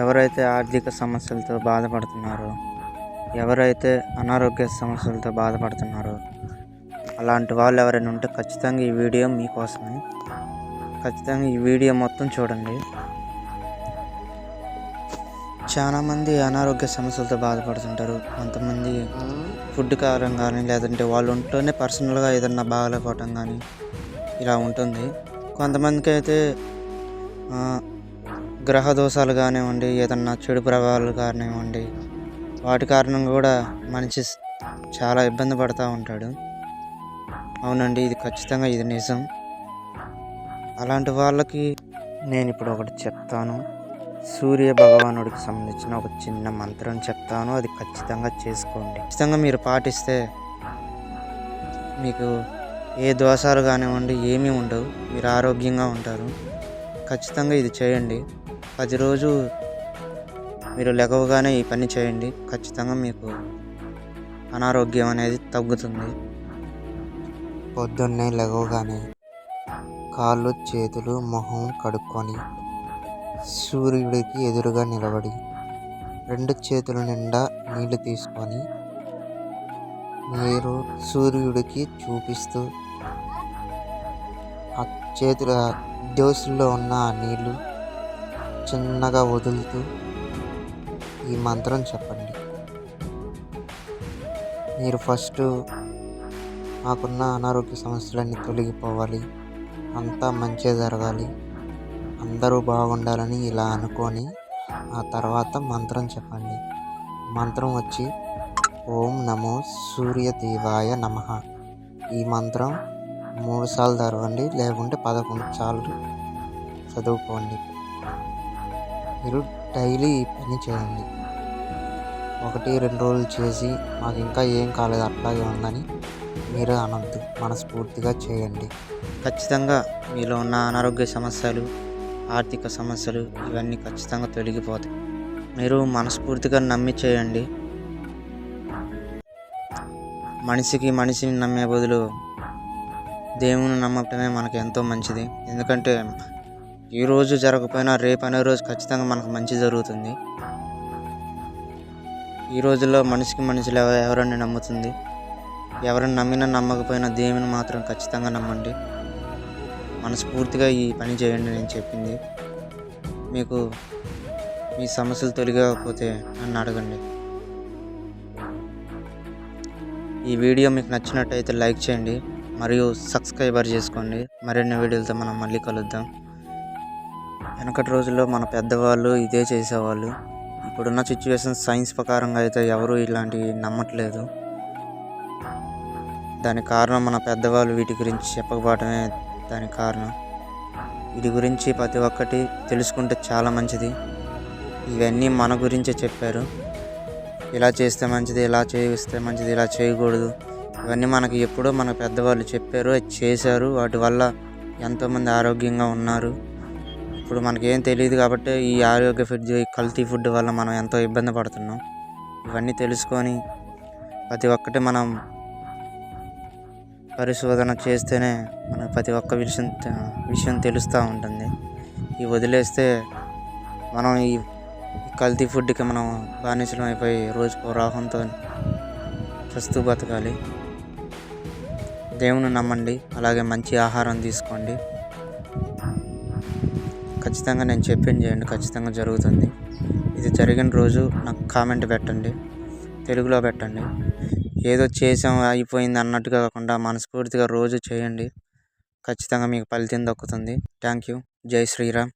ఎవరైతే ఆర్థిక సమస్యలతో బాధపడుతున్నారో ఎవరైతే అనారోగ్య సమస్యలతో బాధపడుతున్నారో అలాంటి వాళ్ళు ఎవరైనా ఉంటే ఖచ్చితంగా ఈ వీడియో మీకోసమే. ఖచ్చితంగా ఈ వీడియో మొత్తం చూడండి. చాలామంది అనారోగ్య సమస్యలతో బాధపడుతుంటారు. కొంతమంది ఫుడ్ కారం కానీ లేదంటే వాళ్ళు ఉంటూనే పర్సనల్గా ఏదన్నా బాగాలేకపోవటం కానీ ఇలా ఉంటుంది. కొంతమందికి అయితే గ్రహ దోషాలు కానివ్వండి ఏదన్నా చెడు ప్రభావాలు కానివ్వండి వాటి కారణంగా కూడా మనిషి చాలా ఇబ్బంది పడుతూ ఉంటాడు. అవునండి ఇది ఖచ్చితంగా ఇది నిజం. అలాంటి వాళ్ళకి నేను ఇప్పుడు ఒకటి చెప్తాను. సూర్య భగవానుడికి సంబంధించిన ఒక చిన్న మంత్రం చెప్తాను. అది ఖచ్చితంగా చేసుకోండి. ఖచ్చితంగా మీరు పాటిస్తే మీకు ఏ దోషాలు కానివ్వండి ఏమీ ఉండవు. మీరు ఆరోగ్యంగా ఉంటారు. ఖచ్చితంగా ఇది చేయండి. ప్రతిరోజు మీరు లెగవగానే ఈ పని చేయండి. ఖచ్చితంగా మీకు అనారోగ్యం అనేది తగ్గుతుంది. పొద్దున్నే లెగవగానే కాళ్ళు చేతులు మొహం కడుక్కొని సూర్యుడికి ఎదురుగా నిలబడి రెండు చేతుల నిండా నీళ్ళు తీసుకొని మీరు సూర్యుడికి చూపిస్తూ ఆ చేతుల దోసుల్లో ఉన్న ఆ నీళ్ళు చిన్నగా వదులుతూ ఈ మంత్రం చెప్పండి. మీరు ఫస్ట్ నాకున్న అనారోగ్య సమస్యలన్నీ తొలగిపోవాలి. అంతా మంచిగా జరగాలి. అందరూ బాగుండాలని ఇలా అనుకొని ఆ తర్వాత మంత్రం చెప్పండి. మంత్రం వచ్చి ఓం నమో సూర్య దేవాయ నమ. ఈ మంత్రం మూడు సార్లు చదవండి లేకుంటే పదకొండు సార్లు చదువుకోండి. మీరు డైలీ ఈ పని చేయండి. ఒకటి రెండు రోజులు చేసి మాకు ఇంకా ఏం కాలేదు అట్లాగే ఉందని మీరు అనొద్దు మనస్ఫూర్తిగా చేయండి. ఖచ్చితంగా మీలో ఉన్న అనారోగ్య సమస్యలు ఆర్థిక సమస్యలు ఇవన్నీ ఖచ్చితంగా తొలగిపోతాయి. మీరు మనస్ఫూర్తిగా నమ్మి చేయండి. మనిషికి మనిషిని నమ్మే బదులు దేవుని నమ్మటమే మనకు ఎంతో మంచిది. ఎందుకంటే ఈరోజు జరగకపోయినా రేపు అనే రోజు ఖచ్చితంగా మనకు మంచి జరుగుతుంది. ఈ రోజుల్లో మనిషికి మనుషులు ఎవ- ఎవరిని నమ్ముతుంది? ఎవరిని నమ్మినా నమ్మకపోయినా దేవుని మాత్రం ఖచ్చితంగా నమ్మండి. మనస్ఫూర్తిగా ఈ పని చేయండి నేను చెప్పింది. మీకు మీ సమస్యలు తొలగకపోతే నన్ను అడగండి. ఈ వీడియో మీకు నచ్చినట్టయితే లైక్ చేయండి. మరియు సబ్స్క్రైబర్ చేసుకోండి. మరిన్ని వీడియోలతో మనం మళ్ళీ కలుద్దాం. వెనకటి రోజుల్లో మన పెద్దవాళ్ళు ఇదే చేసేవాళ్ళు. ఇప్పుడున్న సిచ్యువేషన్ సైన్స్ ప్రకారంగా అయితే ఎవరు ఇలాంటివి నమ్మట్లేదు. దానికి కారణం మన పెద్దవాళ్ళు వీటి గురించి చెప్పకపోవటమే దానికి కారణం. వీటి గురించి ప్రతి ఒక్కటి తెలుసుకుంటే చాలా మంచిది. ఇవన్నీ మన గురించే చెప్పారు. ఇలా చేస్తే మంచిది ఇలా చేస్తే మంచిది ఇలా చేయకూడదు. ఇవన్నీ మనకి ఎప్పుడో మన పెద్దవాళ్ళు చెప్పారు చేశారు. వాటి వల్ల ఎంతోమంది ఆరోగ్యంగా ఉన్నారు. ఇప్పుడు మనకేం తెలియదు కాబట్టి ఈ ఆరోగ్య ఫుడ్ ఈ కల్తీ ఫుడ్ వల్ల మనం ఎంతో ఇబ్బంది పడుతున్నాం. ఇవన్నీ తెలుసుకొని ప్రతి ఒక్కటి మనం పరిశోధన చేస్తేనే మనకు ప్రతి ఒక్క విషయం విషయం తెలుస్తూ ఉంటుంది. ఈ వదిలేస్తే మనం ఈ ఈ కల్తీ ఫుడ్కి మనం బానిసలం అయిపోయి రోజుకో రాహంతో చస్తూ బతకాలి. దేవుని నమ్మండి. అలాగే మంచి ఆహారం తీసుకోండి. ఖచ్చితంగా నేను చెప్పింది చేయండి ఖచ్చితంగా జరుగుతుంది. ఇది జరిగిన రోజు నాకు కామెంట్ పెట్టండి తెలుగులో పెట్టండి. ఏదో చేసాం అయిపోయింది అన్నట్టుగా కాకుండా మనస్ఫూర్తిగా రోజు చేయండి. ఖచ్చితంగా మీకు ఫలితం దక్కుతుంది. థ్యాంక్ యూ జై శ్రీరామ్.